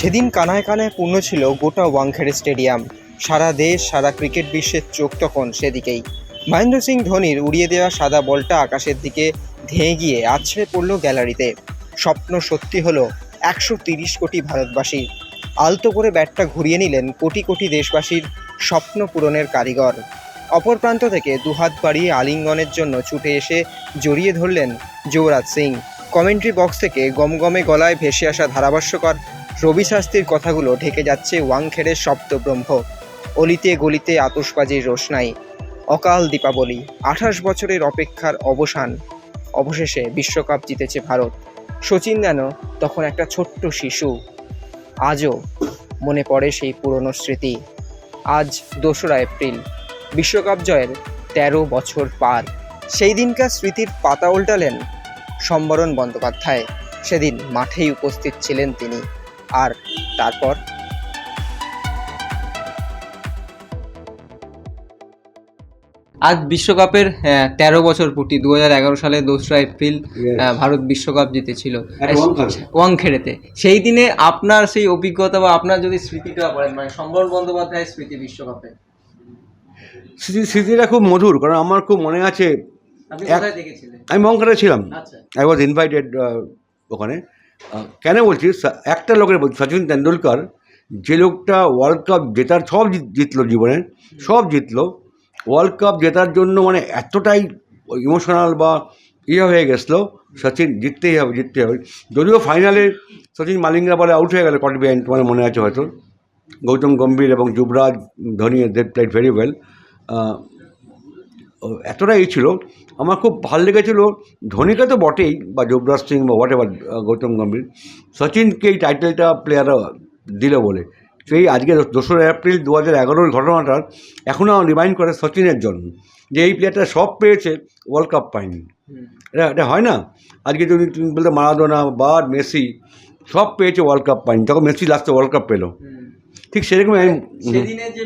সেদিন কানায় কানায় পূর্ণ ছিল গোটা ওয়াংখেড়ে স্টেডিয়াম। সারা দেশ, সারা ক্রিকেট বিশ্বের চোখ তখন সেদিকেই। মহেন্দ্র সিং ধোনির উড়িয়ে দেওয়া সাদা বলটা আকাশের দিকে ধেয়ে গিয়ে আছড়ে পড়ল গ্যালারিতে। স্বপ্ন সত্যি হলো একশো তিরিশ কোটি ভারতবাসী আলতো করে ব্যাটটা ঘুরিয়ে নিলেন কোটি কোটি দেশবাসীর স্বপ্ন পূরণের কারিগর। অপর প্রান্ত থেকে দুহাত বাড়িয়ে আলিঙ্গনের জন্য ছুটে এসে জড়িয়ে ধরলেন যুবরাজ সিং। কমেন্ট্রি বক্স থেকে গমগমে গলায় ভেসে আসা ধারাভাষ্যকর রবি শাস্ত্রীর কথাগুলো ঢেকে যাচ্ছে ওয়াংখেড়ের শব্দব্রহ্ম অলিতে গলিতে আতশবাজির রোশনাই। অকাল দীপাবলি, আঠাশ বছরের অপেক্ষার অবসান। অবশেষে বিশ্বকাপ জিতেছে ভারত। সচিন যেন তখন একটা ছোট্ট শিশু। আজও মনে পড়ে সেই পুরনো স্মৃতি। আজ দোসরা এপ্রিল, বিশ্বকাপ জয়ের তেরো বছর পার। সেই দিনকার স্মৃতির পাতা উল্টালেন সম্বরণ বন্দ্যোপাধ্যায়। সেদিন মাঠেই উপস্থিত ছিলেন তিনি। আর তারপর আজ বিশ্বকাপের তেরো বছর পূর্তি দুই হাজার এগারো সালে দোসরা এপ্রিল আহ, ভারত বিশ্বকাপ জিতেছিল। ওয়াংখেড়েতে সেই দিনে আপনার সেই অভিজ্ঞতা বা আপনার যদি স্মৃতিটা বলেন মানে সম্বরণ বন্দ্যোপাধ্যায়ের স্মৃতি বিশ্বকাপে। স্মৃতি স্মৃতিটা খুব মধুর কারণ আমার খুব মনে আছে আমি মঙ্কারে ছিলাম। আই ওয়াজ ইনভাইটেড ওখানে। কেন বলছি? একটা লোকের বলছি, সচিন তেন্ডুলকর, যে লোকটা ওয়ার্ল্ড কাপ জেতার, সব জিতলো জীবনে, সব জিতলো। ওয়ার্ল্ড কাপ জেতার জন্য মানে এতটাই ইমোশনাল বা ইয়ে হয়ে গেছিল, সচিন জিততেই হবে জিততেই হবে। যদিও ফাইনালে সচিন মালিঙ্গা বলে আউট হয়ে গেল কট বিহাইন্ড তোমার মনে আছে হয়তো। গৌতম গম্ভীর এবং Yuvraj, Dhoni they played very well এতটা এই ছিল। আমার খুব ভালো লেগেছিল। ধোনিকে তো বটেই বা যুবরাজ সিং বা হোয়াট এভার গৌতম গম্ভীর। সচিনকে এই টাইটেলটা প্লেয়াররা দিল বলে। সেই আজকে দোসরা এপ্রিল দু হাজার এগারোর ঘটনাটা এখনও রিমাইন্ড করে সচিনের জন্য যে এই প্লেয়ারটা সব পেয়েছে ওয়ার্ল্ড কাপ পায়নি এটা এটা হয় না? আজকে যদি তুমি বলতে মারাদোনা বা মেসি সব পেয়েছে ওয়ার্ল্ড কাপ পায়নি তখন মেসি লাস্টে ওয়ার্ল্ড কাপ পেল। ঠিক সেরকম সেদিনের যে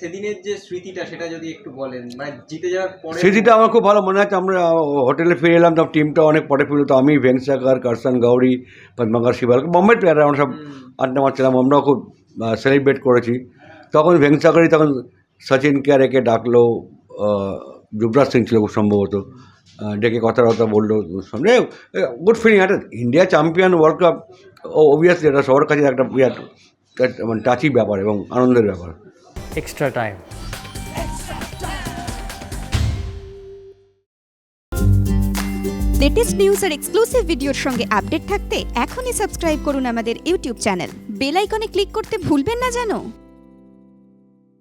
সেদিনের যে স্মৃতিটা সেটা যদি একটু বলেন মানে জিতে যাওয়ার পরে স্মৃতিটা আমার খুব ভালো মনে আছে। আমরা হোটেলে ফিরে এলাম তখন টিমটা অনেক পরে ফিরলো তো আমি ভেংসাকার কারসান গৌরী পদ্মাকর শিবাল বোম্বের প্লেয়ার আমরা সব। আড্ডা মারছিলাম। আমরাও খুব সেলিব্রেট করেছি। তখন ভেংসাকারই তখন সচিনকে রেখে ডাকলো যুবরাজ সিং ছিল খুব সম্ভবত ডেকে কথা কথা বলল। সামনে গুড ফিলিং একটা ইন্ডিয়া চ্যাম্পিয়ন ওয়ার্ল্ড কাপ ও অবভিয়াসলি এটা সবার কাছে একটা বিরাট একটা মানে টাচি ব্যাপার এবং আনন্দের ব্যাপার। এক্সট্রা টাইম লেটেস্ট নিউজ আর এক্সক্লুসিভ ভিডিওর সঙ্গে আপডেট থাকতে এখনই সাবস্ক্রাইব করুন আমাদের ইউটিউব চ্যানেল বেল আইকনে ক্লিক করতে ভুলবেন না জানো